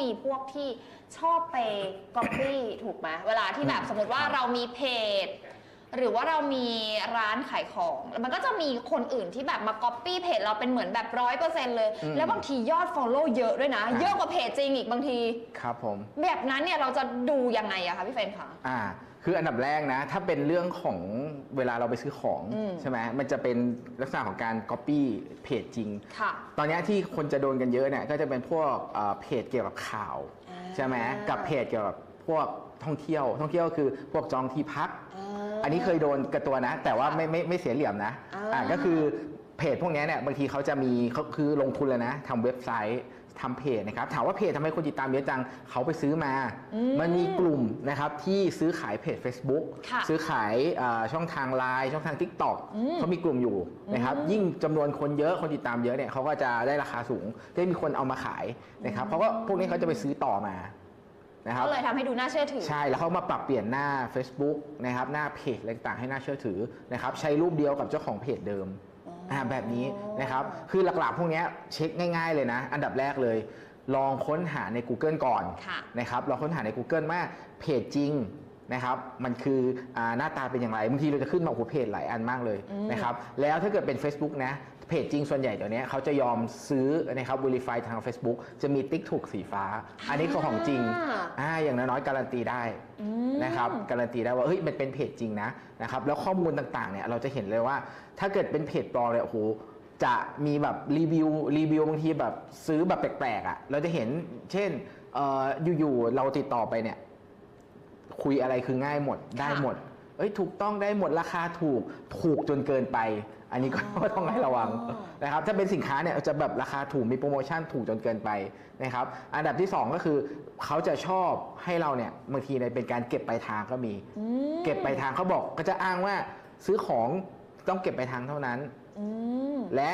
มีพวกที่ชอบไปก๊อปปี้ถูกไหมเวลาที่แบบสมมติว่าเรามีเพจ หรือว่าเรามีร้านขายของ มันก็จะมีคนอื่นที่แบบมาก๊อปปี้เพจเราเป็นเหมือนแบบร้อยเปอร์เซ็นต์เลย อืมแล้วบางทียอด Follow เยอะด้วยนะอ่าเยอะกว่าเพจจริงอีกบางที ครับผม แบบนั้นเนี่ยเราจะดูยังไงอะคะพี่เฟรนคะ อ่า คืออันดับแรกนะ ถ้าเป็นเรื่องของเวลาเราไปซื้อของอืมใช่ไหมมันจะเป็นลักษณะของการ Copy เพจจริง ค่ะตอนเนี้ยที่คนจะโดนกันเยอะเนี่ยก็จะเป็นพวกเอ่อเพจเกี่ยวกับข่าว อ่า ใช่ไหมกับเพจเกี่ยวกับพวกท่องเที่ยว ท่องเที่ยวคือพวกจองที่พัก อันนี้เคยโดนกับตัวนะ แต่ว่าไม่ไม่ไม่เสียเหลี่ยมนะอ่า อ่าก็คือเพจพวกเนี้ยเนี่ยบางทีเขาจะมีเขาคือลงทุนเลยนะทำเว็บไซต์ ทำเพจนะครับถามว่าเพจทำไมคนติดตามเยอะจังเขาไปซื้อมา มันมีกลุ่มนะครับที่ซื้อขายเพจ Facebook ค่ะซื้อขายเอ่อช่องทางไลน์ช่องทาง TikTok อืมเขามีกลุ่มอยู่นะครับอืมยิ่งจำนวนคนเยอะคนติดตามเยอะเนี่ยเขาก็จะได้ราคาสูงก็จะมีคนเอามาขายนะครับเพราะว่าพวกนี้เขาจะไปซื้อต่อมานะครับ ก็เลยทำให้ดูน่าเชื่อถือ ใช่ แล้วเขามาปรับเปลี่ยนหน้า Facebook นะครับ หน้าเพจอะไรต่างๆให้น่าเชื่อถือนะครับ ใช้รูปเดียวกับเจ้าของเพจเดิม อ๋ออ่าแบบนี้นะครับ คือหลักๆ พวกเนี้ยเช็คง่ายๆเลยนะ อันดับแรกเลย ลองค้นหาใน Google ก่อนค่ะนะครับลองค้นหาใน Google ว่าเพจจริงนะครับมันคืออาหน้าตาเป็นอย่างไรบางทีเราจะขึ้นมาโอ้โหเพจหลายอันมากเลยอืมนะครับแล้วถ้าเกิดเป็น Facebook นะ เพจจริงส่วนใหญ่เดี๋ยวนี้เขาจะยอมซื้อนะครับ Verify ทาง Facebook จะมีติ๊กถูกสีฟ้า อันนี้คือของจริงอ่าอ่าอย่างน้อยๆการันตีได้อืมนะครับการันตีได้ว่าเฮ้ยมันเป็นเพจจริงนะนะครับแล้วข้อมูลต่างๆเนี่ยเราจะเห็นเลยว่า ถ้าเกิดเป็นเพจปลอมเนี่ยโอ้โหจะมีแบบรีวิวรีวิวบางทีแบบซื้อแบบแปลกๆอะ่ะเราจะเห็นเช่นเอ่ออยู่ๆเราติดต่อไปเนี่ยคุยอะไรคือง่ายหมดได้หมดเอ้ยถูกต้องได้หมดราคาถูกถูกจนเกินไป อันนี้ก็ ต้องให้ระวังอ๋อนะครับถ้าเป็นสินค้าเนี่ยจะแบบราคาถูกมีโปรโมชั่นถูกจนเกินไปนะครับอันดับที่สองก็คือเขาจะชอบให้เราเนี่ยบางทีเนี่ยเป็นการเก็บปลายทางก็มีอืมเก็บปลายทางเขาบอกก็จะอ้างว่าซื้อของต้องเก็บปลายทางเท่านั้นอืมและ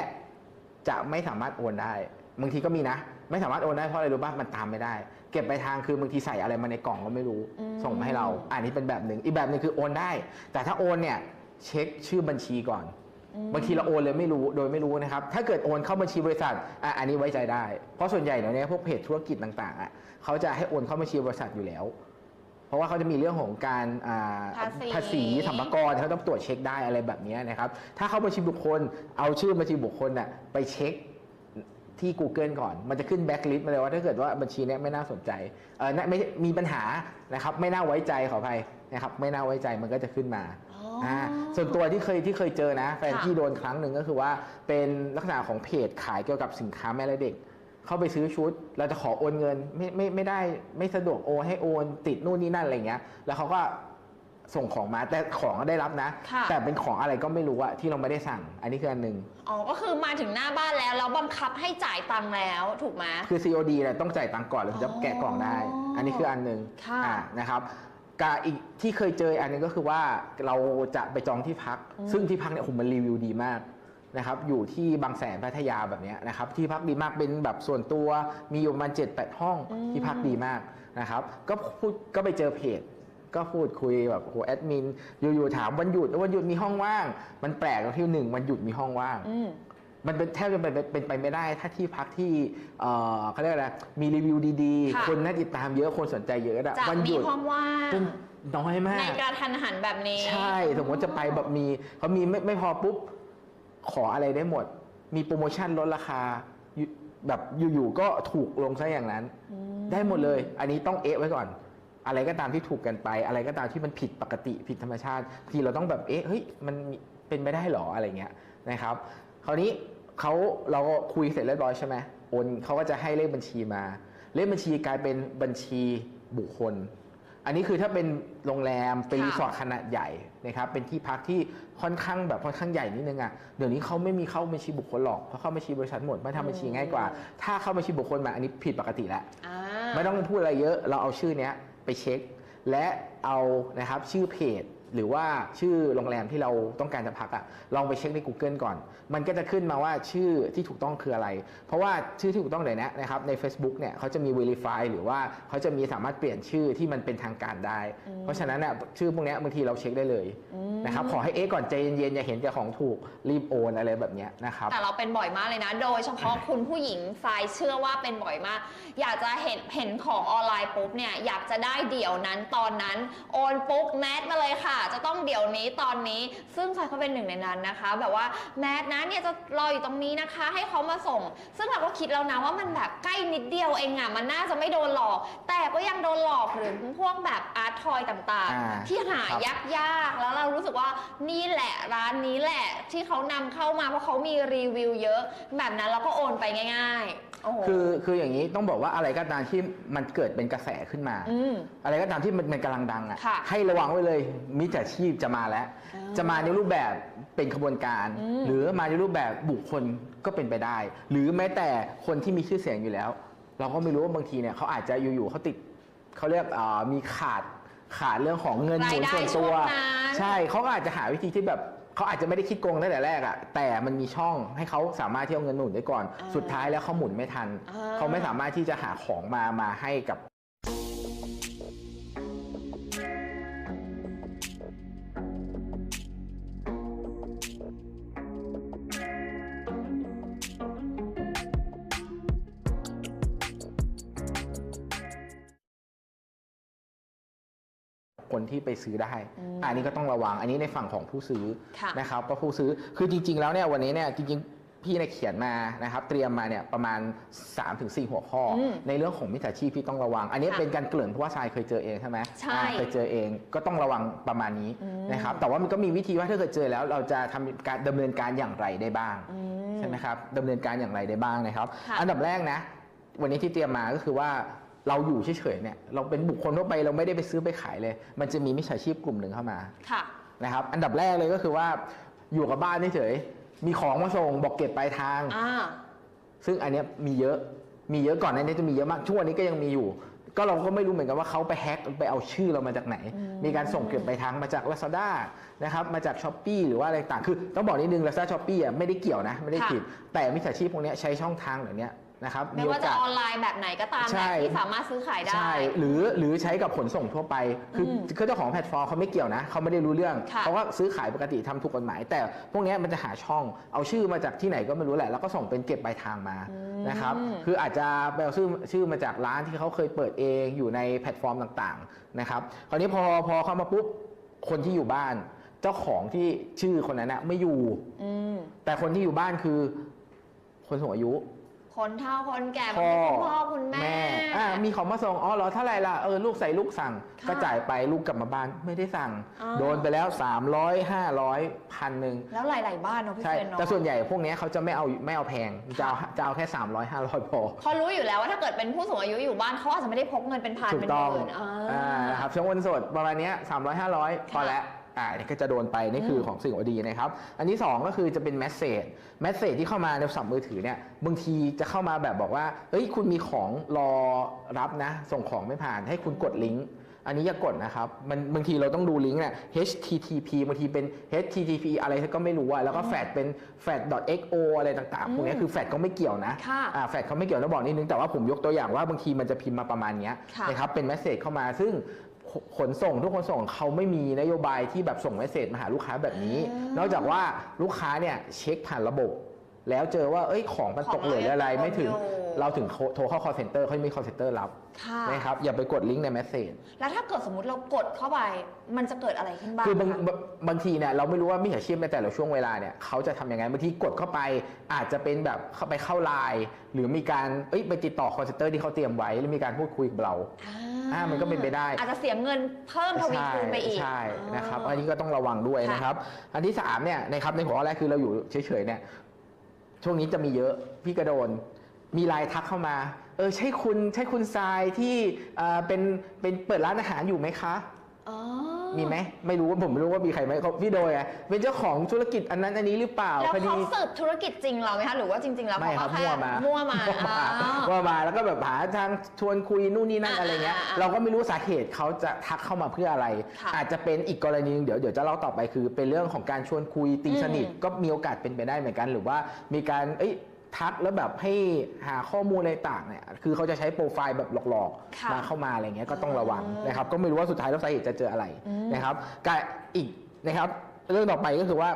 จะไม่สามารถโอนได้บางทีก็มีนะ ไม่สามารถโอนได้เพราะอะไรรู้ป่ะมันตามไม่ได้ เก็บปลายทางคือบางทีใส่อะไรมาในกล่องก็ไม่รู้อืมส่งมาให้เรา อันนี้เป็นแบบหนึ่งอีกแบบหนึ่งคือโอนได้ แต่ถ้าโอนเนี่ยเช็คชื่อบัญชีก่อน บางทีเราโอนเลยไม่รู้โดยไม่รู้นะครับ ถ้าเกิดโอนเข้าบัญชีบริษัทอะอันนี้ไว้ใจได้ เพราะส่วนใหญ่เดี๋ยวนี้พวกเพจธุรกิจต่างๆอะเขาจะให้โอนเข้าบัญชีบริษัทอยู่แล้ว เพราะว่าเขาจะมีเรื่องของการอ่าภาษีภาษีสัมภากรเขาต้องตรวจเช็คได้อะไรแบบนี้นะครับ ถ้าเข้าบัญชีบุคคล เอาชื่อบัญชีบุคคลน่ะไปเช็คที่ Google ก่อน มันจะขึ้นแบ็กลิสต์มาเลยว่าถ้าเกิดว่าบัญชีเนี้ยไม่น่าสนใจ เออน่าไม่มีปัญหานะครับ ไม่น่าไว้ใจขออภัยนะครับ ไม่น่าไว้ใจมันก็จะขึ้นมา อ๋ออ่าส่วนตัวที่เคยที่เคยเจอนะแฟนค่ะที่โดนครั้งหนึ่งก็คือว่าเป็นลักษณะของเพจขายเกี่ยวกับสินค้าแม่และเด็ก เข้าไปซื้อชุดเราจะขอโอนเงินไม่ไม่ไม่ได้ไม่สะดวกโอนให้โอนติดนู่นนี่นั่นอะไรเงี้ย แล้วเขาก็ส่งของมาแต่ของก็ได้รับนะ ค่ะ แต่เป็นของอะไรก็ไม่รู้อะที่เราไม่ได้สั่ง อันนี้คืออันหนึ่งอ๋อ ก็คือมาถึงหน้าบ้านแล้วแล้วบังคับให้จ่ายตังค์แล้วถูกไหม คือ COD เนี่ยต้องจ่ายตังค์ก่อนแล้วถึงจะแกะกล่องได้อ๋ออัอันนี้คืออันหนึ่งค่ะ อ่านะครับ กับอีกที่เคยเจออันหนึงก็คือว่าเราจะไปจองที่พัก ซึ่งที่พักเนี่ยผมมันรีวิวดีมากนะครับอยู่ที่บางแสนพัทยาแบบเนี้ยนะครับที่พักดีมากเป็นแบบส่วนตัวมีอยู่ประมาณ7 8 ห้องอืมที่พักดีมากนะครับก็พูดก็ไปเจอเพจ ก็พูดคุยแบบโหแอดมินอยู่ๆถามวันหยุดวันหยุดมีห้องว่าง มันแปลกตรงที่หนึ่งวันหยุดมีห้องว่างอื มมันเป็นแทบจะเป็นเป็นเป็นไปไม่ได้ ถ้าที่พักที่เอ่อเขาเรียกอะไรมีรีวิวดีค่ะ ๆ คนน่าติดตามเยอะคนสนใจเยอะอะจะวันหมียุดความว่างเป็นน้อยมาในก กระทันหันแบบนี้ ใช่ สมมติจะไปแบบมีเขามีไม่ไม่พอปุ๊บ ขออะไรได้หมด มีโปรโมชั่นลดราคาอยู่แบบอยู่ๆก็ถูกลงซะอย่างนั้นอืมได้หมดเลย อันนี้ต้องเอะไว้ก่อน อะไรก็ตามที่ถูกกันไป อะไรก็ตามที่มันผิดปกติผิดธรรมชาติทีเราต้องแบบเอ๊ะเฮ้ยมันมีเป็นไปได้หรออะไรเงี้ยนะครับ คราวนี้ เขาเราก็คุยเสร็จเรียบร้อยใช่ไหมโอนเขาก็จะให้เลขบัญชีมา เลขบัญชีกลายเป็นบัญชีบุคคล อันนี้คือถ้าเป็นโรงแรมเป็นค่ะรีสอร์ทขนาดใหญ่นะครับเป็นที่พักที่ค่อนข้างแบบค่อนข้างใหญ่นิดนึงอะเดี๋ยวนี้เขาไม่มีเข้าบัญชีบุคคลหรอกเพราะเข้าบัญชีบริษัทหมดไม่ทำบัญชีง่ายกว่า ถ้าเข้าบัญชีบุคคลมาอันนี้ผิดปกติแล้วอ่าไม่ต้องพูดอะไรเยอะเราเอาชื่อเนี้ยไปเช็ค และเอานะครับชื่อเพจ หรือว่าชื่อโรงแรมที่เราต้องการจะพักอะลองไปเช็คใน Google ก่อน มันก็จะขึ้นมาว่าชื่อที่ถูกต้องคืออะไร เพราะว่าชื่อที่ถูกต้องเลยนะนะครับใน Facebook เนี่ยเขาจะมี Verify หรือว่าเขาจะมีสามารถเปลี่ยนชื่อที่มันเป็นทางการได้ เพราะฉะนั้นน่ะชื่อพวกเนี้ยบางทีเราเช็คได้เลยนะครับขอให้เอ๊ะก่อนใจเย็นๆอย่าเห็นแต่ของถูกรีบโอนอะไรแบบเนี้ยนะครับแต่เราเป็นบ่อยมากเลยนะ โดยเฉพาะคุณผู้หญิงทรายเชื่อว่าเป็นบ่อยมาก อยากจะเห็นเห็นของออนไลน์ปุ๊บเนี่ยอยากจะได้เดี๋ยวนั้นตอนนั้นโอนปุ๊บแมสมาเลยค่ะจะต้องเดี๋ยวนี้ตอนนี้ ซึ่งทรายก็เป็นหนึ่งในนั้นนะคะ แบบว่าแมสนะเนี่ยจะรออยู่ตรงนี้นะคะ ให้เขามาส่ง ซึ่งเราก็คิดแล้วนะว่ามันแบบใกล้นิดเดียวเองอะมันน่าจะไม่โดนหลอก แต่ก็ยังโดนหลอกหรือพวกแบบอาร์ตทอยต่างอ่าๆ ที่หาครับยากยากๆแล้วเรารู้สึกว่านี่แหละร้านนี้แหละที่เขานำเข้ามาเพราะเขามีรีวิวเยอะ แบบนั้นเราก็โอนไปง่าย ๆ โอ้โห คือคืออย่างนี้ต้องบอกว่าอะไรก็ตามที่มันเกิดเป็นกระแสขึ้นมา อืม อะไรก็ตามที่มันมันกำลังดังค่ะ อะ่ะให้ระวังไว้เลยมิจฉาชีพจะมาแล้วอ่าจะมาในรูปแบบเป็นขบวนการอืมหรือมาในรูปแบบบุคคลก็เป็นไปได้ หรือแม้แต่คนที่มีชื่อเสียงอยู่แล้ว เราก็ไม่รู้ว่าบางทีเนี่ยเขาอาจจะอยู่ๆเขาติดเขาเรียกอ่ามีขาดขาดเรื่องของเงินหรายมุนได้ส่วนช่ตัววงนั้น ใช่เขาก็อาจจะหาวิธีที่แบบ เขาอาจจะไม่ได้คิดโกงตั้งแต่แรกอะแต่มันมีช่องให้เขาสามารถที่เอาเงินหมุนได้ก่อนอ่าสุดท้ายแล้วเขาหมุนไม่ทันอ่าเขาไม่สามารถที่จะหาของมามาให้กับ คนที่ไปซื้อได้อืมอันนี้ก็ต้องระวัง อันนี้ในฝั่งของผู้ซื้อค่ะนะครับก็ผู้ซื้อคือจริง ๆ แล้วเนี่ยวันนี้เนี่ยจริงๆพี่เนี่ยเขียนมานะครับเตรียมมาเนี่ยประมาณ 3-4 หัวข้ออมในเรื่องของมิจฉาชีพที่ต้องระวัง อันนี้ค่ะเป็นการเกริ่นเพราะว่าทรายเคยเจอเองใช่ไหมใช่อ่าเคยเจอเองก็ต้องระวังประมาณนี้อืมนะครับแต่ว่ามันก็มีวิธีว่าถ้าเกิดเจอแล้ว เราจะทำการดำเนินการอย่างไรได้บ้างอืใช่ไหมครับดำเนินการอย่างไรได้บ้างนะครับค่ะอันดับแรกนะ วันนี้ที่เตรียมมาก็คือว่า เราอยู่เฉยๆเนี่ยเราเป็นบุคคลทั่วไปเราไม่ได้ไปซื้อไปขายเลย มันจะมีมิจฉาชีพกลุ่มหนึ่งเข้ามาค่ะนะครับ อันดับแรกเลยก็คือว่าอยู่กับบ้านเฉยๆมีของมาส่งบอกเก็บปลายทาง อ่า ซึ่งอันเนี้ยมีเยอะมีเยอะก่อนหนานี้จะมีเยอะมากช่วงนี้ก็ยังมีอยู่ ก็เราก็ไม่รู้เหมือนกันว่าเขาไปแฮ็กไปเอาชื่อเรามาจากไหนอืมมีการส่งเก็บไปลายทางมาจาก Lazada นะครับมาจาก s h อ p e e หรือว่าอะไรต่างคือต้องบอกนิดนึง Lazada s h o p e e อะไม่ได้เกี่ยวนะไม่ได้ผิด แต่มิจฉาชีพพวกเนี้ยใช้ช่องทางเหล่านี้ นะครับไม่ว่าจะออนไลน์แบบไหนก็ตามใช่แหละที่สามารถซื้อขายได้ใช่หรือหรือใช้กับขนส่งทั่วไปคืออมคือเจ้าของแพลตฟอร์มเขาไม่เกี่ยวนะเขาไม่ได้รู้เรื่องค่ะเขาก็ซื้อขายปกติทำถูกกฎหมาย แต่พวกเนี้ยมันจะหาช่องเอาชื่อมาจากที่ไหนก็ไม่รู้แหละ แล้วก็ส่งเป็นเก็บปลายทางมาอืมนะครับคืออาจจะไปเอาชื่อชื่อมาจากร้านที่เขาเคยเปิดเองอยู่ในแพลตฟอร์มต่างๆนะครับคราวนี้พอพอเข้ามาปุ๊บคนที่อยู่บ้าน เจ้าของที่ชื่อคนนั้นนะไม่อยู่อืมแต่คนที่อยู่บ้านคือ คนสูงอายุ คนเฒ่าคนแก่พ่อคุณพ่อคุณแม่อ่ามีของมาส่งอ๋อเหรอเท่าไหร่ล่ะเออลูกใส่ลูกสั่งค่ะก็จ่ายไปลูกกลับมาบ้านไม่ได้สั่งอ่าโดนไปแล้ว 300 500พันหนึ่งแล้วหลาย ๆ บ้านเนาะพี่ใช่เฟรนเนาะแต่ส่วนใหญ่พวกเนี้ยเขาจะไม่เอาไม่เอาแพงจะเอาจะเอาแค่ 300 500พอเขารู้อยู่แล้วว่าถ้าเกิดเป็นผู้สูงอายุอยู่บ้านเขาอาจจะไม่ได้พกเงินเป็นพันถูเป็กนต้องหมื่นอ่าอ่านะครับช่วงวันสดประมาณเนี้ย300 500พอแล้ว อ่าเนี่ยก็จะโดนไปนี่คือของสิ่งอดีนะครับ อันที่ 2 ก็คือจะเป็นแมสเซจแมสเซจที่เข้ามาในโทรศัพท์มือถือเนี่ยบางทีจะเข้ามาแบบบอกว่าเอ้ยคุณมีของรอรับนะ ส่งของไม่ผ่านให้คุณกดลิงก์อันนี้อย่ากดนะครับ มันบางทีเราต้องดูลิงก์เนี่ย http บางทีเป็น http อะไรก็ไม่รู้อะแล้วก็แฟดเป็น fat.xo อะไรต่างๆ พวกเนี้ยคือแฟดก็ไม่เกี่ยวนะค่ะอ่าแฟดเขาไม่เกี่ยวต้องบอกนิดนึง แต่ว่าผมยกตัวอย่างว่าบางทีมันจะพิมพ์มาประมาณเนี้ยค่ะนะครับ เป็นแมสเซจเข้ามา ซึ่ง ขขนส่งทุกคนส่งเขาไม่มีนโยบายที่แบบส่งแมสเซจมาหาลูกค้าแบบนี้อ่านอกจากว่าลูกค้าเนี่ยเช็คผ่านระบบ แล้วเจอว่าเอ้ยของมันของตกเหลืออะไรเรายังไม่ถึงอยู่เราถึงโทรเข้า call center เขาจะมี call center รับค่ะนะครับอย่าไปกดลิงก์ในแมสเซจแล้วถ้าเกิดสมมติเรากดเข้าไป มันจะเกิดอะไรขึ้นบ้างคือบางคะบางบางทีเนี่ยเราไม่รู้ว่ามิจฉาชีพในแต่ละช่วงเวลาเนี่ยเขาจะทำยังไงบางทีกดเข้าไป อาจจะเป็นแบบเข้าไปเข้าไลน์หรือมีการเอ้ยไปติดต่อ call center ที่เขาเตรียมไว้แล้วมีการพูดคุยกับเราอ่ามันก็เป็นไปได้ อาจจะเสียเงินเพิ่มทวีคูณไปอีกใช่อ่านะครับอันนี้ก็ต้องระวังด้วยค่ะนะครับ อันที่สามเนี่ยนะครับในหัวข้อแรกคือเราอยู่เฉยๆเนี่ย ช่วงนี้จะมีเยอะพี่กระโดน มีไลน์ทักเข้ามา เออใช่คุณใช่คุณทรายที่เอ่อเป็นเป็นเปิดร้านอาหารอยู่ไหมคะ อ๋อ มีไหมไม่รู้ว่าผมไม่รู้ว่ามีใครไหมเขาพี่โดยอะเป็นเจ้าของธุรกิจอันนั้นอันนี้หรือเปล่าแล้วคดี เขาสืบธุรกิจจริงเราไหมคะหรือว่าจริง ๆ แล้วไม่เขาครับก็แค่มั่วมามั่วมามั่วมาอ่า มั่วมาแล้วก็แบบหาทางชวนคุยนู่นนี่นั่นอ่าอะไรเงี้ย อ่าอ่าเราก็ไม่รู้สาเหตุเขาจะทักเข้ามาเพื่ออะไร ค่ะอาจจะเป็นอีกกรณีหนึงเดี๋ยวเดี๋ยวจะเล่าต่อไปคือ เป็นเรื่องของการชวนคุยตีสนิทอืมก็มีโอกาสเป็นไปได้เหมือนกัน หรือว่ามีการเอ้ย ทักแล้วแบบให้หาข้อมูลอะไรต่างเนี่ยคือเขาจะใช้โปรไฟล์แบบหลอกค่ะๆมาเข้ามาอะไรเงี้ยก็ต้องระวังอืมนะครับ ก็ไม่รู้ว่าสุดท้ายแล้วสาเหตุจะเจออะไรอืม นะครับกับอีกนะครับ เรื่องต่อไปก็คือว่า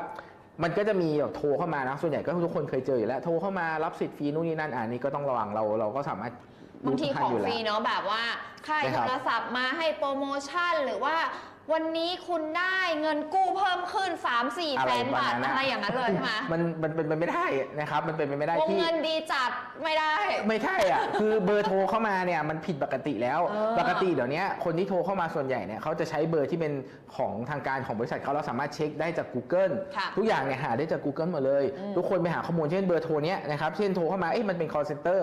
มันก็จะมีแบบโทรเข้ามานะส่วนใหญ่ก็ทุกคนเคยเจออยู่แล้วโทรเข้ามารับสิทธิ์ฟรีนู่นนี่นั่นอ่านี่ก็ต้องระวังเราเราก็สามารถบางทีรู้ทัของยู่ฟแล้ว รีเนาะแบบว่าค่ายนะคโทรับรศัพท์มาให้โปรโมชั่น หรือว่า วันนี้คุณได้เงินกู้เพิ่มขึ้น 3 4อะแสไรนประบามาทณนั้นอะไรอย่างนั้นเลยใช่ไหมมันมันเป็นไปไม่ได้นะครับมันเป็นไปไม่ได้วงที่ เงินดีจัดไม่ได้ ไม่ใช่อะ คือเบอร์โทรเข้ามาเนี่ยมันผิดปกติแล้ว เออปกติเดี๋ยวนี้คนที่โทรเข้ามาส่วนใหญ่เนี่ยเขาจะใช้เบอร์ที่เป็นของทางการของบริษัทเขาเราสามารถเช็คได้จาก Google ค่ะทุกอย่างเนี่ยหาได้จาก Google หมดเลย อืม ทุกคนไปหาข้อมูลเช่นเบอร์โทรเนี้ยนะครับเช่นโทรเข้ามาเอ๊ะมันเป็น call center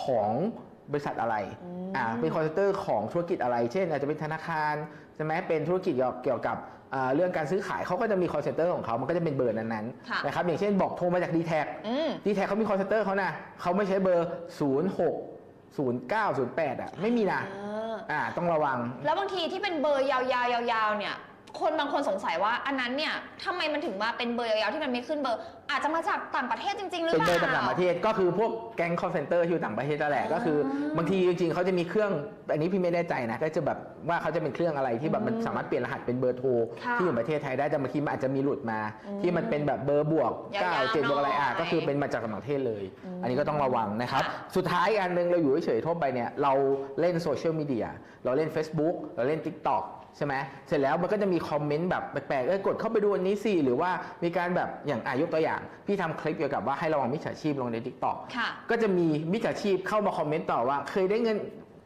ของบริษัทอะไรอ่าเป็น call center ของธุรกิจอะไร เช่นอาจจะเป็นธนาคาร ใช่ไหมเป็นธุรกิจเกี่ยวกับอ่าเรื่องการซื้อขายเขาก็จะมี call center ของเขามันก็จะเป็นเบอร์นั้นค่ะๆนะครับอย่างเช่นบอกโทรมาจาก d t แทอืมดีแท็เขามีคอ l เซนเตอร์เขานะเขาไม่ใช้เบอร์ 0 6 0 9 0 8อะไม่มีนะเอออ่าต้องระวัง แล้วบางทีที่เป็นเบอร์ยาวๆยาวๆเนี่ย คนบางคนสงสัยว่าอันนั้นเนี่ยทำไมมันถึงมาเป็นเบอร์ยาวๆที่มันไม่ขึ้นเบอร์ อาจจะมาจากต่างประเทศจริง ๆ หรือเป็นเปเบล่าอร์ต่างประเทศก็คือพวกแก๊งคอ l เซนเตอร์ที่อยู่ต่างประเทศนั่นแหละก็คือ บางทีจริงๆเขาจะมีเครื่องอันนี้พี่ไม่แน่ใจนะก็จะแบบว่าเขาจะเป็นเครื่องอะไรที่แบบมันสามารถเปลี่ยนรหัสเป็นเบอร์โทรค่ะที่อยู่ประเทศไทยได้แต่บางทีมันอาจจะมีหลุดมาอืมที่มันเป็นแบบเบอร์บวกยาวๆ9 7บวกอะไรอะหน่อยก็คือเป็นมาจากต่างประเทศเลย อืมอันนี้ก็ต้องระวังนะครับ ค่ะ สุดท้ายอันหนึงเราอยู่เฉยๆทั่วไปเนี่ยเราเล่นโซเชียลมีเดียเราเล่น Facebook เราเล่น TikTok ใช่ไหมเสร็จแล้วมันก็จะมีคอมเมนต์แบบแปลกๆเอ้ยกดเข้าไปดูอันนี้สิหรือว่ามีการแบบอย่างอายกตัวอย่าง พี่ทำคลิปเกี่ยวกับว่าให้ระวังมิจฉาชีพลงใน TikTok ค่ะก็จะมีมิจฉาชีพเข้ามาคอมเมนต์ต่อว่า เคยได้เงิน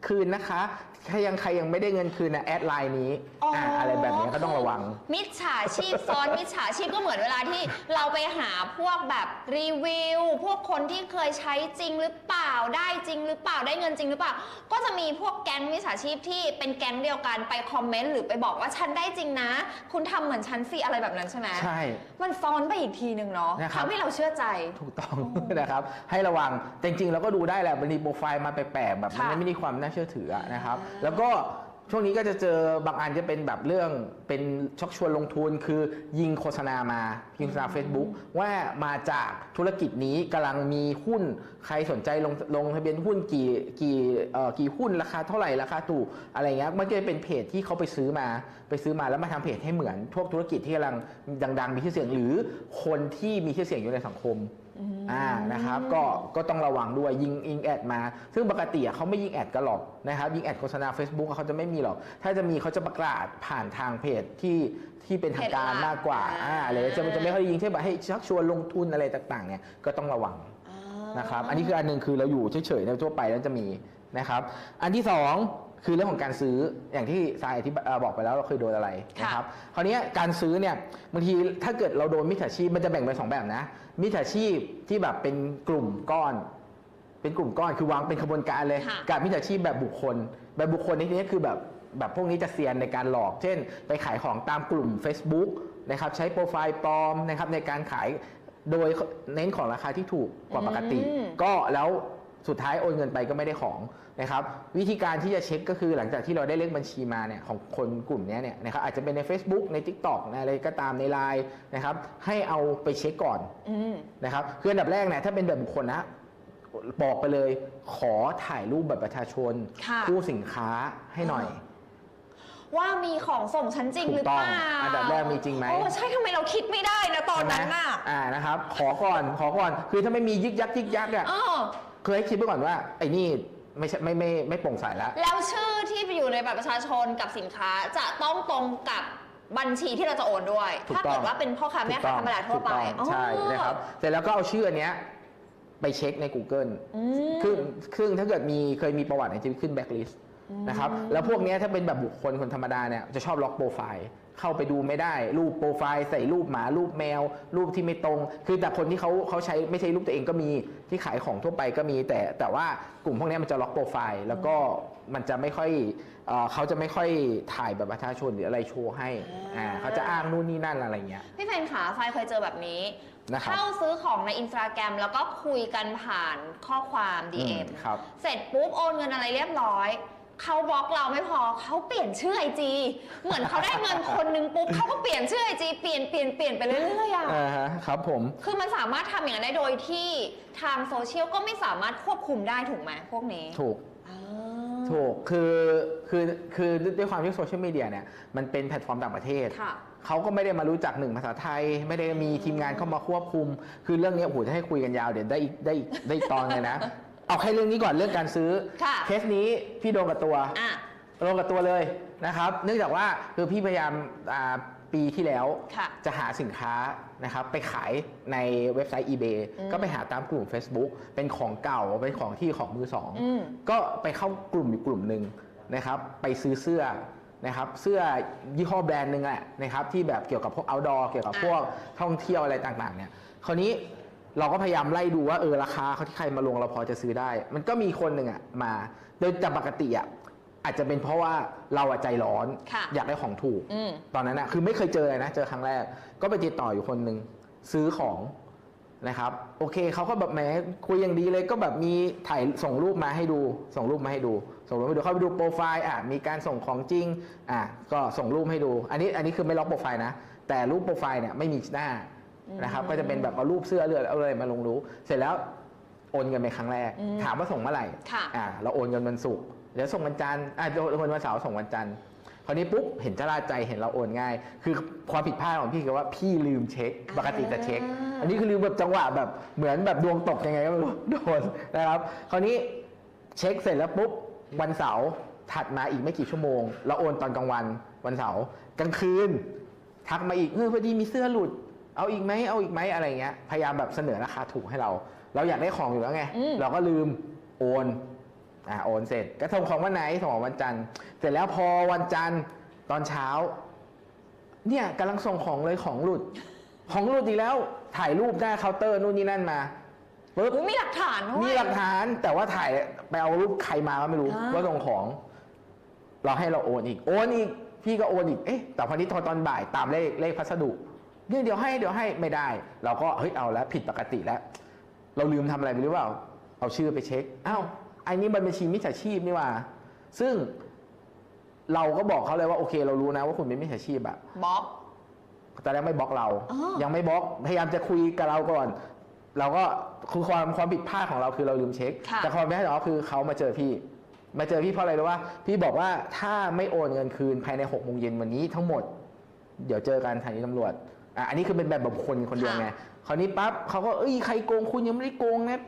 คืนนะคะ ใครยังใครยังไม่ได้เงินคืนนะแอดไลน์นี้อ๋ออ่าอะไรแบบนี้ก็ต้องระวัง มิจฉาชีพซ้อนมิจฉาชีพก็เหมือนเวลาที่เราไปหาพวกแบบรีวิว พวกคนที่เคยใช้จริงหรือเปล่าได้จริงหรือเปล่าได้เงินจริงหรือเปล่า ก็จะมีพวกแก๊งมิจฉาชีพที่เป็นแก๊งเดียวกันไปคอมเมนต์หรือไปบอกว่าฉันได้จริงนะ คุณทำเหมือนฉันสิอะไรแบบนั้นใช่ไหมใช่มันซ้อนไปอีกทีหนึ่งเนาะนะครับทำให้เราเชื่อใจถูกต้องนะครับให้ระวังแต่จริงๆเราก็ดูได้แหละบางทีโปรไฟล์มาแปลกๆแบบมันค่ะไม่มีความน่าเชื่อถืออะนะครับอ่าแล้วก็ช่วงนี้ก็จะเจอบางอันจะเป็นแบบเรื่องเป็นชักชวนลงทุนคือยิงโฆษณามายิงโฆษณา Facebook ว่ามาจากธุรกิจนี้กำลังมีหุ้นใครสนใจลงลงทะเบียนหุ้นกี่กี่เอ่อกี่หุ้นราคาเท่าไหร่ราคาถูกอะไรเงี้ยมันก็จะเป็นเพจที่เขาไปซื้อมาไปซื้อมาแล้วมาทำเพจให้เหมือนพวกธุรกิจที่กำลังดัง ๆ มีชื่อเสียงหรือคนที่มีชื่อเสียงอยู่ในสังคม อ่านะครับก็ก็ต้องระวังด้วยยิงยิงแอดมา ซึ่งปกติอะเขาไม่ยิงแอดกันหรอกนะครับยิงแอดโฆษณา Facebook อะเขาจะไม่มีหรอก ถ้าจะมีเขาจะประกาศผ่านทางเพจที่ที่เป็นทางการเพจหลักมากกว่าอ่าอ่าอะไรจะมันจะไม่ค่อยยิงใช่แบบให้ชักชวนลงทุนอะไรต่างๆเนี่ยก็ต้องระวังอ่านะครับอันนี้คืออันหนึ่งคือเราอยู่เฉยๆในทั่วไปแล้วจะมีนะครับ อันที่สอง คือเรื่องของการซื้ออย่างที่ทรายที่บอกไปแล้วเราเคยโดนอะไรนะครับคราวเนี้ยการซื้อเนี่ยบางทีถ้าเกิดเราโดนมิจฉาชีพมันจะแบ่งเป็นสองแบบนะมิจฉาชีพที่แบบเป็นกลุ่มก้อน เป็นกลุ่มก้อนคือวางเป็นขบวนการเลยค่ะกับมิจฉาชีพแบบบุคคล แบบบุคคลในที่นี้คือแบบแบบพวกนี้จะเซียนในการหลอก เช่น ไปขายของตามกลุ่ม Facebook นะครับใช้โปรไฟล์ปลอมนะครับในการขายโดยเน้นของราคาที่ถูกกว่าปกติอืมก็แล้ว สุดท้ายโอนเงินไปก็ไม่ได้ของนะครับวิธีการที่จะเช็คก็คือหลังจากที่เราได้เลขบัญชีมาเนี่ยของคนกลุ่มเนี้ยเนี่ยนะครับอาจจะเป็นใน Facebook ใน TikTok ในอะไรก็ตามใน Line นะครับให้เอาไปเช็คก่อนอืมนะครับคืออันดับแรกเนี่ยถ้าเป็นแบบบุคคลนะบอกไปเลยขอถ่ายรูปบัตรประชาชนค่ะคู่สินค้าให้หน่อยว่ามีของส่งฉันจริงถูกหรือเปล่าต้องอันดับแรกมีจริงไหมโอ้ใช่ทำไมเราคิดไม่ได้นะตอนนั้นน่ะใช่ไหมอ่านะครับ ขอก่อนขอก่อนคือถ้าไม่มียึกยักยึกยักเนี่ยเออเคยให้คิดไปก่อนว่าไอ้นี่ไม่ใช่ไม่ไม่ไม่โปร่งใสแล้วแล้วชื่อที่อยู่ในบัตรประชาชนกับสินค้าจะต้องตรงกับบัญชีที่เราจะโอนด้วย ถูกถ้าต้องเกิดว่าเป็นพ่อค้าแม่ค้าธรรมดาทั่วไปถูกต้องใช่อ๋อนะครับเสร็จแล้วก็เอาชื่ออันเนี้ยไปเช็คใน Google อืม ซึ่งซึ่งถ้าเกิดมีเคยมีประวัติเนี่ยจะขึ้นแบ็คลิสต์นะครับ แล้วพวกเนี้ยถ้าเป็นแบบบุคคลคนธรรมดาเนี่ยจะชอบล็อกโปรไฟล์ เข้าไปดูไม่ได้ รูปโปรไฟล์ใส่รูปหมารูปแมว รูปที่ไม่ตรง คือแต่คนที่เขาเขาใช้ไม่ใช่รูปตัวเองก็มีที่ขายของทั่วไปก็มี แต่แต่ว่ากลุ่มพวกเนี้ยมันจะล็อกโปรไฟล์แล้วก็มันจะไม่ค่อยเอ่อเขาจะไม่ค่อยถ่ายแบบประชาชนหรืออะไรโชว์ให้อ่าเขาจะอ้างนู่นนี่นั่นอะไรเงี้ย พี่เฟนขาไฟเคยเจอแบบนี้นะครับ เข้าซื้อของในอินสตาแกรมแล้วก็คุยกันผ่านข้อความ อื DM มครับ เสร็จปุ๊บโอนเงินอะไรเรียบร้อย เขาบล็อกเราไม่พอเขาเปลี่ยนชื่อไอจีเหมือนเขาได้เงินคนหนึงปุ๊บเขาก็เปลี่ยนชื่อไอจีเปลี่ยนเปลี่ยนเปลี่ยนไปเรื่อยๆอะอ่าฮะครับผมคือมันสามารถทำอย่างนั้นได้โดยที่ทางโซเชียลก็ไม่สามารถควบคุมได้ถูกไหมพวกนี้ถูก อ่า ถูกคือคือคือด้วยความที่โซเชียลมีเดียเนี่ยมันเป็นแพลตฟอร์มต่างประเทศ ค่ะเขาก็ไม่ได้มารู้จักหนึ่งภาษาไทย ไม่ได้มีทีมงานเข้ามาควบคุม คือเรื่องนี้โอ้โหจะให้คุยกันยาวเดี๋ยวได้อีกได้อีกได้อีกตอนเลยนะ เอาแค่เรื่องนี้ก่อนเรื่องการซื้อค่ะเคสนี้พี่โดนกับตัวอะโดนกับตัวเลยนะครับ เนื่องจากว่าคือพี่พยายามอ่าปีที่แล้วค่ะจะหาสินค้านะครับไปขายในเว็บไซต์ eBay อืมก็ไปหาตามกลุ่ม Facebook เป็นของเก่าเป็นของที่ของมือสอง อืม ก็ไปเข้ากลุ่มอยู่กลุ่มหนึ่งนะครับ ไปซื้อเสื้อนะครับ เสื้อยี่ห้อแบรนด์หนึ่งแหละนะครับ ที่แบบเกี่ยวกับพวก outdoor เกี่ยวกับพวกท่องเที่ยวอะไรต่างๆเนี่ย คราวนี้ เราก็พยายามไล่ดูว่าเออราคาเขาที่ใครมาลงเราพอจะซื้อได้ มันก็มีคนหนึ่งอะมาโดยแต่ปกติอะอาจจะเป็นเพราะว่าเราอะใจร้อนค่ะอยากได้ของถูก อืม ตอนนั้นอะคือไม่เคยเจอเลยนะ เจอครั้งแรก ก็ไปติดต่ออยู่คนหนึ่งซื้อของนะครับ โอเคเขาก็แบบแหมคุยอย่างดีเลยก็แบบมีถ่ายส่งรูปมาให้ดู ส่งรูปมาให้ดู ส่งรูปมาให้ดูเข้าไปดูโปรไฟล์อะมีการส่งของจริงอะก็ส่งรูปให้ดู อันนี้อันนี้คือไม่ล็อกโปรไฟล์นะ แต่รูปโปรไฟล์เนี่ยไม่มีหน้า นะครับก็จะเป็นแบบเอารูปเสื้อเลือดเอาอะไรมาลงรู้ เสร็จแล้วโอนเงินไปครั้งแรกอืมถามว่าส่งเมื่อไหร่ค่ะอ่าเราโอนเงินวันศุกร์เดี๋ยวส่งวันจันทร์อ่าโอนวันเสาร์ส่งวันจันทร์คราวนี้ปุ๊บเห็นจะลาใจเห็นเราโอนง่าย คือความผิดพลาดของพี่คือว่าพี่ลืมเช็คปกติจะเช็คอ่าอันนี้คือลืมแบบจังหวะแบบเหมือนแบบดวงตกยังไงก็ไม่รู้โดนนะครับ คราวนี้เช็คเสร็จแล้วปุ๊บวันเสาร์ถัดมาอีกไม่กี่ชั่วโมง เราโอนตอนกลางวันวันเสาร์กลางคืนทักมาอีกเออพอดีมีเสื้อหลุด เอาอีกไหมเอาอีกไหมอะไรเงี้ยพยายามแบบเสนอราคาถูกให้เรา เราอยากได้ของอยู่แล้วไง อืม เราก็ลืมโอนอ่าโอนเสร็จ ก็ส่งของวันไหนส่งของวันจันทร์เสร็จแล้วพอวันจันทร์ตอนเช้า เนี่ยกำลังส่งของเลยของหลุด ของหลุดอีกแล้วถ่ายรูปหน้าเคาน์เตอร์นู่นนี่นั่นมาปุ๊บ อุ๊ยมีหลักฐานด้วย มีหลักฐานแต่ว่าถ่ายไปเอารูปใครมาก็ไม่รู้อ่า ว่าส่งของ เราให้เราโอนอีก โอนอีก พี่ก็โอนอีก เอ๊ะแต่พอนี้ตอนตอนบ่ายตามเลขเลขพัสดุ เนี่ยเดี๋ยวให้เดี๋ยวให้ไม่ได้ เราก็เฮ้ยเอาแล้วผิดปกติแล้ว เราลืมทำอะไรไปหรือเปล่า เอาชื่อไปเช็คอ้าวไอ้นี่มันบัญชีมิจฉาชีพนี่หว่า ซึ่งเราก็บอกเขาเลยว่าโอเค เรารู้นะว่าคุณเป็นมิจฉาชีพอะบล็อกตอนแรกไม่บล็อกเราอ๋อยังไม่บล็อกพยายามจะคุยกับเราก่อน เราก็คือความความผิดพลาดของเราคือเราลืมเช็คค่ะแต่ความไม่ให้เราคือเขามาเจอพี่ มาเจอพี่เพราะอะไรรู้ว่า พี่บอกว่าถ้าไม่โอนเงินคืนภายใน6กโมงเย็นวันนี้ทั้งหมด เดี๋ยวเจอกันสถานีตำรวจ อะอันนี้คือเป็นแบบบุคคลคนเดียวไงคราวนี้ปั๊บเขาก็เอ้ยใครโกงคุณยังไม่ได้โกงนะ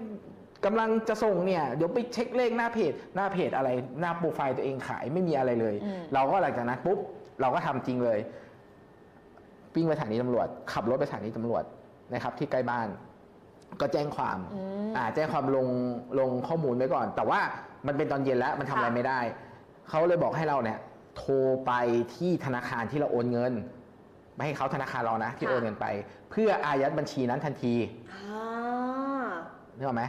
กำลังจะส่งเนี่ยเดี๋ยวไปเช็คเลขหน้าเพจ หน้าเพจอะไรหน้าโปรไฟล์ตัวเองขายไม่มีอะไรเลยอืมเราก็หลังจากนั้นปุ๊บเราก็ทำจริงเลยวิ่งไปสถานีตำรวจ ขับรถไปสถานีตำรวจนะครับ ที่ใกล้บ้าน ก็แจ้งความอืมอ่าแจ้งความลงลงข้อมูลไว้ก่อน แต่ว่ามันเป็นตอนเย็นแล้วมันทำอะไรค่ะไม่ได้ เขาเลยบอกให้เราเนี่ย โทรไปที่ธนาคารที่เราโอนเงิน ไม่ให้เขาธนาคารเรานะ ที่ค่ะ โอนเงินไป เพื่ออายัดบัญชีนั้นทันทีอ่านึกออกไหม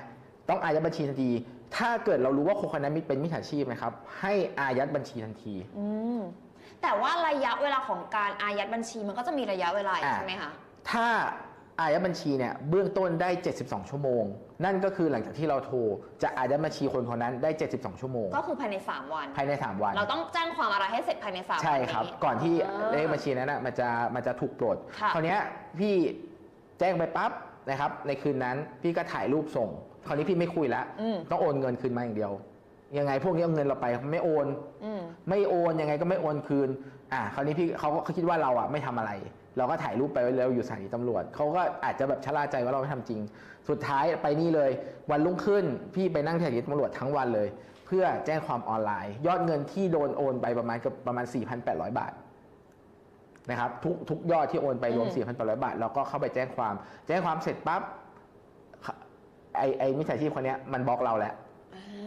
ต้องอายัดบัญชีทันที ถ้าเกิดเรารู้ว่าคนคนนั้นเป็นมิจฉาชีพนะครับ ให้อายัดบัญชีทันที อืมแต่ว่าระยะเวลาของการอายัดบัญชีมันก็จะมีระยะเวลาอีกอ่า ใช่ไหมคะ ถ้า อายัดบัญชีเนี่ยเบื้องต้นได้ 72 ชั่วโมง นั่นก็คือหลังจากที่เราโทรจะอายัดบัญชีคนคนนั้นได้ 72 ชั่วโมง ก็คือภายใน 3 วัน ภายใน 3 วัน เราต้องแจ้งความอะไรให้เสร็จภายใน 3 วันใช่ครับนี้ก่อนที่อ่าเลขบัญชีนั้นนะมันจะมันจะถูกปลดค่ะคราวเนี้ยพี่แจ้งไปปั๊บนะครับ ในคืนนั้นพี่ก็ถ่ายรูปส่ง คราวนี้พี่ไม่คุยแล้วอืมต้องโอนเงินคืนมาอย่างเดียวยังไงพวกนี้เอาเงินเราไปไม่โอนอืมไม่โอนยังไงก็ไม่โอนคืน อ่าคราวนี้พี่เขาก็เขาคิดว่าเราอะไม่ทำอะไร เราก็ถ่ายรูปไปไว้แล้วอยู่สถานีตำรวจเขาก็อาจจะแบบชะล่าใจว่าเราไม่ทำจริง สุดท้ายไปนี่เลย วันรุ่งขึ้นพี่ไปนั่งที่สถานีตำรวจทั้งวันเลย เพื่อแจ้งความออนไลน์ ยอดเงินที่โดนโอนไปประมาณเกับประมาณ 4,800 บาทนะครับทุกทุกยอดที่โอนไปรวมอืม4,800 บาทเราก็เข้าไปแจ้งความ แจ้งความเสร็จปั๊บไอไอมิจฉาชีพคนเนี้ยมันบล็อกเราแล้วอ่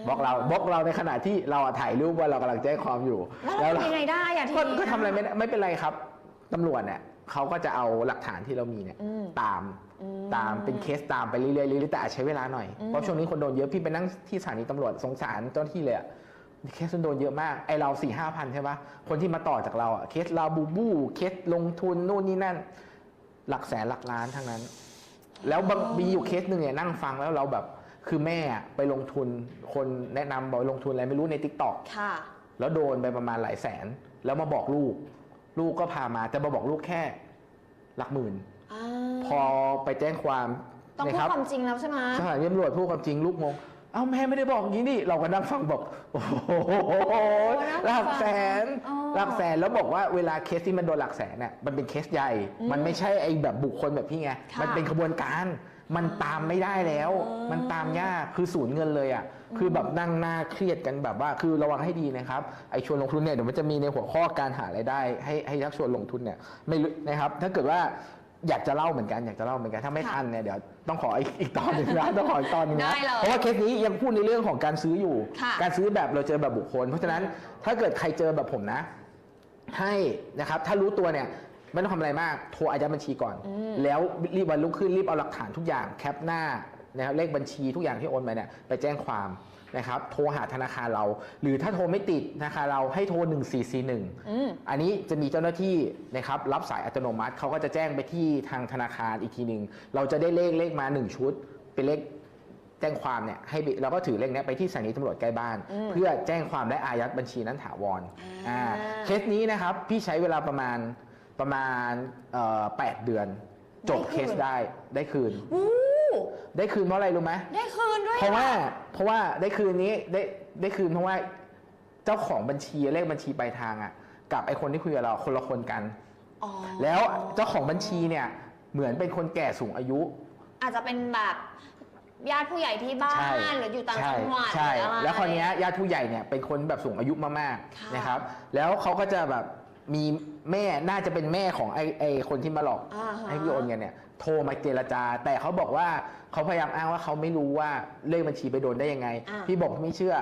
บล็อกเราบล็อกเราในขณะที่เราอะถ่ายรูปว่าเรากำลังแจ้งความอยู่แล้วเราทำยังไงได้อะทีก็นี้ก็ทำอะไรไม่ได้ไม่เป็นไรครับตำรวจเนี่ยเขาก็จะเอาหลักฐานที่เรามีเนี่ยอืม ตามอืม ตามเป็นเคสตามไปเรื่อยๆเรื่อยๆแต่อาจใช้เวลาหน่อยอืม เพราะช่วงนี้คนโดนเยอะพี่ไปนั่งที่สถานีตำรวจสงสารเจ้าหน้าที่เลยอะเคสมันโดนเยอะมากไอเราสี่ห้าพันใช่ปะคนที่มาต่อจากเราอะเคสลาบูบูเคสลงทุนนู่นนี่นั่น หลักแสนหลักล้านทั้งนั้น แล้วบางมีอยู่เคสหนึ่งเนี่ยนั่งฟังแล้วเราแบบ คือแม่อะไปลงทุนคนแนะนำบอกลงทุนอะไรไม่รู้ในทิกตอกค่ะ แล้วโดนไปประมาณหลายแสน แล้วมาบอกลูก ลูกก็พามาแต่มาบอกลูกแค่หลักหมื่น อ่าพอไปแจ้งความต้องนะพูดครับความจริงแล้วใช่ไหมสถานีตำรวจพูดความจริงลูกงงเอ้าแม่ไม่ได้บอกอย่างนี้นี่เราก็นั่งฟังบอกโอ้โหหลักแสน อ๋อ หลักแสนแล้วบอกว่าเวลาเคสที่มันโดนหลักแสนเนี่ยมันเป็นเคสใหญ่อืมมันไม่ใช่ไอ้แบบบุคคลแบบพี่ไง ค่ะ มันเป็นขบวนการ มันตามไม่ได้แล้วอ๋อมันตามยากคือสูญเงินเลยอะคือแบบนั่งหน้าเครียดกันแบบว่า คือระวังให้ดีนะครับไอ้ชวนลงทุนเนี่ยเดี๋ยวมันจะมีในหัวข้อการหารายได้ ให้ให้ยักชวนลงทุนเนี่ยไม่รู้นะครับ ถ้าเกิดว่าอยากจะเล่าเหมือนกันอยากจะเล่าเหมือนกันถ้าไม่ค่ะทันเนี่ยเดี๋ยวต้องขออีกอีกตอนหนึ่งนะต้องขออีกตอนหนึงนะได้เลยเพราะว่าเคสนี้ยังพูดในเรื่องของการซื้ออยู่ค่ะการซื้อแบบเราเจอแบบบุคคล เพราะฉะนั้นถ้าเกิดใครเจอแบบผมนะ ให้นะครับถ้ารู้ตัวเนี่ย ไม่ต้องทำอะไรมาก โทรอายัดบัญชีก่อนอืมแล้วรีบวันรุ่งขึ้นรีบเอาหลักฐานทุกอย่างแคปหน้านะครับเลขบัญชีทุกอย่างที่โอนไปเนี่ยไปแจ้งความนะครับโทรหาธนาคารเรา หรือถ้าโทรไม่ติดธนาคารเราให้โทร 1441อืมอันนี้จะมีเจ้าหน้าที่นะครับรับสายอัตโนมัติเขาก็จะแจ้งไปที่ทางธนาคารอีกทีหนึ่งเราจะได้เลขเลขมา 1 ชุด เป็นเลขแจ้งความเนี่ยให้ไปเราก็ถือเลขเนี้ยไปที่สถานีตำรวจใกล้บ้านอืมเพื่อแจ้งความและอายัดบัญชีนั้นถาวรอ่าอ่าเคสนี้นะครับพี่ใช้เวลาประมาณ ประมาณเอ่อแปดเดือน จบได้คืน เคสได้ได้คืน วู้ได้คืนเพราะอะไรรู้ไหมได้คืนด้วยเพราะว่าอเพราะว่าได้คืนนี้ได้ได้คืนเพราะว่าเจ้าของบัญชีเลขบัญชีปลายทางอะกับไอคนที่คุยกับเราคนละคนกัน อ๋อแล้วเจ้าของบัญชีเนี่ยเหมือนเป็นคนแก่สูงอายุ อาจจะเป็นแบบญาติผู้ใหญ่ที่บ้าใช่นหรืออยู่ต่างใช่จังหวัดใช่ หรืออะไร แล้วคนนี้ยญาติผู้ใหญ่เนี่ยเป็นคนแบบสูงอายุมากค่ะ ๆนะครับ แล้วเขาก็จะแบบ มีแม่น่าจะเป็นแม่ของไอไอคนที่มาหลอกอ่าฮะ ให้พี่โอนเงินเนี่ย โทรมาเจรจา แต่เขาบอกว่าเขาพยายามอ้างว่าเขาไม่รู้ว่าเลขบัญชีไปโดนได้ยังไง อ่า พี่บอกไม่เชื่อ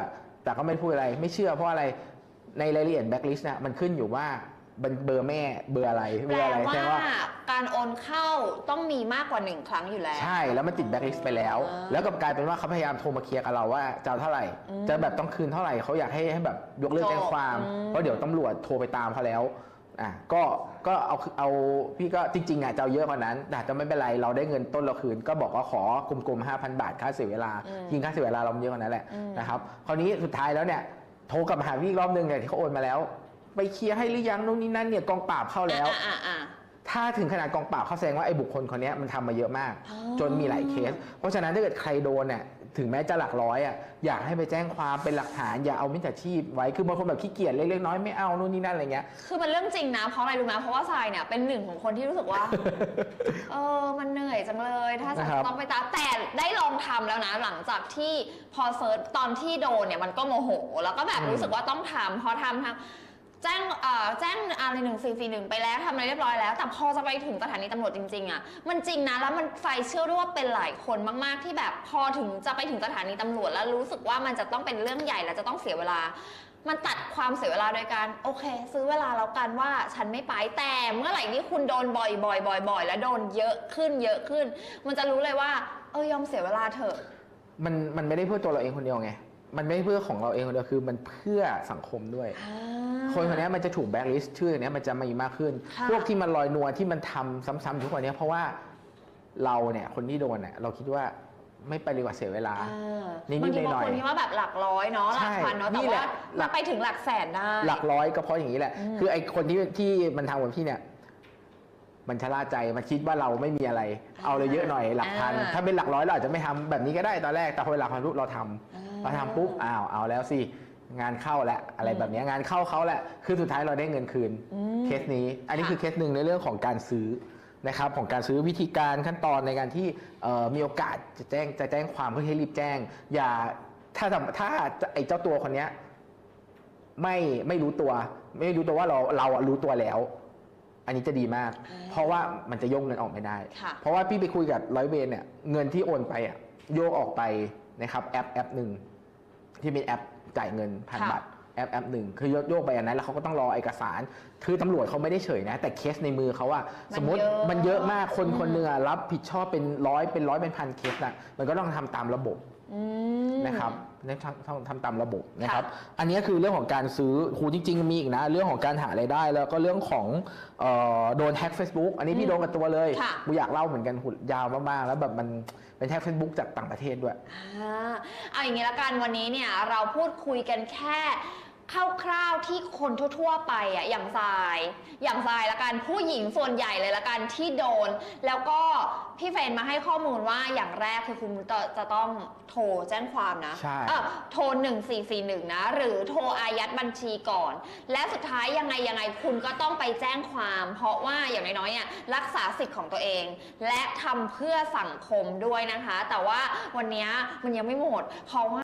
แต่ก็ไม่พูดอะไร ไม่เชื่อเพราะอะไรในรายละเอียดแบ็กลิสต์น่ะมันขึ้นอยู่ว่า เบอร์แม่เบอร์อะไรแปเบอลร์อะไรว่าแสดงว่า การโอนเข้าต้องมีมากกว่าหนึ่งครั้งอยู่แล้ว ใช่แล้วมันติดแบ็กลิสต์ไปแล้ว อ่าแล้วกับกลายเป็นว่าเขาพยายามโทรมาเคลียร์กับเราว่าจะเอาเท่าไหร่ อืมจะแบบต้องคืนเท่าไหร่เขาอยากให้ให้แบบยกเลิกจบแจ้งความ อืม เพราะเดี๋ยวตำรวจโทรไปตามเขาแล้วอะก็ก็เอาเอาพี่ก็จริงๆอะจะเอาเยอะกว่านั้น แต่จะไม่เป็นไรเราได้เงินต้นเราคืน ก็บอกว่าขอกลมๆ5,000 บาทค่าเสียเวลาอืมจริงค่าเสียเวลาเราเยอะกว่านั้นแหละอืมนะครับคราวนี้สุดท้ายแล้วเนี่ยโทรกลับมาหาพี่อีกรอบนึงเนี่ยที่เขาโอนมาแล้ว ไปเคลียร์ให้หรือยังนู่นนี่นั่นเนี่ยกองปราบเข้าแล้ว อะอะอะถ้าถึงขนาดกองปราบเขาแสดงว่าไอ้บุคคลคนเนี้ยมันทำมาเยอะมาก อ๋อ จนมีหลายเคส เพราะฉะนั้นถ้าเกิดใครโดนเนี่ยถึงแม้จะหลักร้อยอะอยากให้ไปแจ้งความเป็นหลักฐานอย่าเอามิจฉาชีพไว้คือบางคนแบบขี้เกียจเล็กๆน้อยๆไม่เอานู่นนี่นั่นอะไรเงี้ย คือมันเรื่องจริงนะ เพราะอะไรรู้ไหมเพราะว่าทรายเนี่ยเป็นหนึ่งของคนที่รู้สึกว่า เออมันเหนื่อยจังเลย ถ้าจะนะครับต้องไปตามแต่ได้ลองทำแล้วนะ หลังจากที่พอเซิร์ชตอนที่โดนเนี่ยมันก็โมโห แล้วก็แบบรู้สึกว่าต้องทำพอทำทำ แจ้งเอ่อแจ้งอะไรหนึ่งสี่สี่หนึ่งไปแล้วทำอะไรเรียบร้อยแล้ว แต่พอจะไปถึงสถานีตำรวจจริงๆอะมันจริงนะแล้วมันไฟเชื่อด้วยว่าเป็นหลายคนมากๆ ที่แบบพอถึงจะไปถึงสถานีตำรวจแล้วรู้สึกว่ามันจะต้องเป็นเรื่องใหญ่และจะต้องเสียเวลา มันตัดความเสียเวลาโดยการโอเค ซื้อเวลาแล้วกันว่าฉันไม่ไปแต่เมื่อไหร่ที่คุณโดนบ่อยๆบ่อยๆแล้วโดนเยอะขึ้นเยอะขึ้น มันจะรู้เลยว่า เออยอมเสียเวลาเถอะ มันมันไม่ได้เพื่อตัวเราเองคนเดียวไง มันไม่ได้เพื่อของเราเองคนเดียวคือมันเพื่อสังคมด้วย คนคนนี้มันจะถูกแบ็กลิสต์ชื่ออย่างเนี้ยมันจะมีมากขึ้นค่ะพวกที่มันลอยนวลที่มันทำซ้ำๆทุกวันเนี้ยเพราะว่าเราเนี่ยคนที่โดนเนี่ยเราคิดว่าไม่ไปดีกว่าเสียเวลานิดๆบางทีบางหน่อยๆคนคิดว่าแบบหลักร้อยเนาะหลักใช่พันเนาะแต่นี่แหว่าละหลัมันกไปถึงหลักแสนได้หลักร้อยก็เพราะอย่างนี้แหละอืมคือไอ้คนที่ที่มันทำกับพี่เนี่ย มันชะล่าใจมันคิดว่าเราไม่มีอะไร เอาเลยเยอะหน่อยหลักพันถ้าเป็นหลักร้อยเราอาจจะไม่ทำแบบนี้ก็ได้ตอนแรกแต่พอเป็นหลักพันปุ๊บเราทำ พอทำปุ๊บอ้าวเอาแล้วสิงานเข้าแล้วอะไรแบบเนี้ยงานเข้าเขาแหละคือสุดท้ายเราได้เงินคืนอืมเคสนี้ อันนี้ค่ะ คือเคสหนึ่งในเรื่องของการซื้อนะครับของการซื้อวิธีการขั้นตอนในการที่เอ่อมีโอกาสจะแจ้งจะแจ้งความเพื่อให้รีบแจ้ง อย่าถ้าถ้าไอ้เจ้าตัวคนเนี้ยไม่ไม่รู้ตัว ไม่รู้ตัวว่าเราเราอะรู้ตัวแล้ว อันนี้จะดีมากอ่าเพราะว่ามันจะโยกเงินออกไม่ได้ค่ะเพราะว่าพี่ไปคุยกับร้อยเวรเนี่ยเงินที่โอนไปอะโยกออกไปนะครับแอปแอปหนึ่งที่เป็นแอปจ่ายเงินพันค่ะบาทแอปแอปหนึ่งคือโยกไปอันนั้นแล้วเขาก็ต้องรอเอกสาร คือตำรวจเขาไม่ได้เฉยนะ แต่เคสในมือเขาอะมันสมมติเยอะมันเยอะมากคนอืมคนหนึ่งอะรับผิดชอบเป็นร้อยเป็นร้อยเป็นพันเคสนะมันก็ต้องทำตามระบบ อืม นะครับนั่นทำทำทำตามระบบนะครับค่ะอันนี้คือเรื่องของการซื้อครูจริง ๆ มีอีกนะ เรื่องของการหารายได้ แล้วก็เรื่องของเออโดนแฮ็ก Facebook อันนี้พี่โดนกับตัวเลยค่ะ กูอยากเล่าเหมือนกันหุดยาวมากๆ แล้วแบบมันเป็นแฮ็ก Facebook จากต่างประเทศด้วย อ่าเอาอย่างนี้ละกันวันนี้เนี่ยเราพูดคุยกันแค่ คร่าวๆที่คนทั่วๆไปอะอย่างทราย อย่างทรายละกันผู้หญิงส่วนใหญ่เลยละกันที่โดน แล้วก็พี่เฟรนมาให้ข้อมูลว่าอย่างแรกคือคุณจะต้องโทรแจ้งความนะใช่ เออโทร1441นะหรือโทรอายัดบัญชีก่อน และสุดท้ายยังไงยังไงคุณก็ต้องไปแจ้งความ เพราะว่าอย่างน้อยๆเนี่ยรักษาสิทธิ์ของตัวเอง และทำเพื่อสังคมด้วยนะคะ แต่ว่าวันนี้มันยังไม่หมดเพราะว่า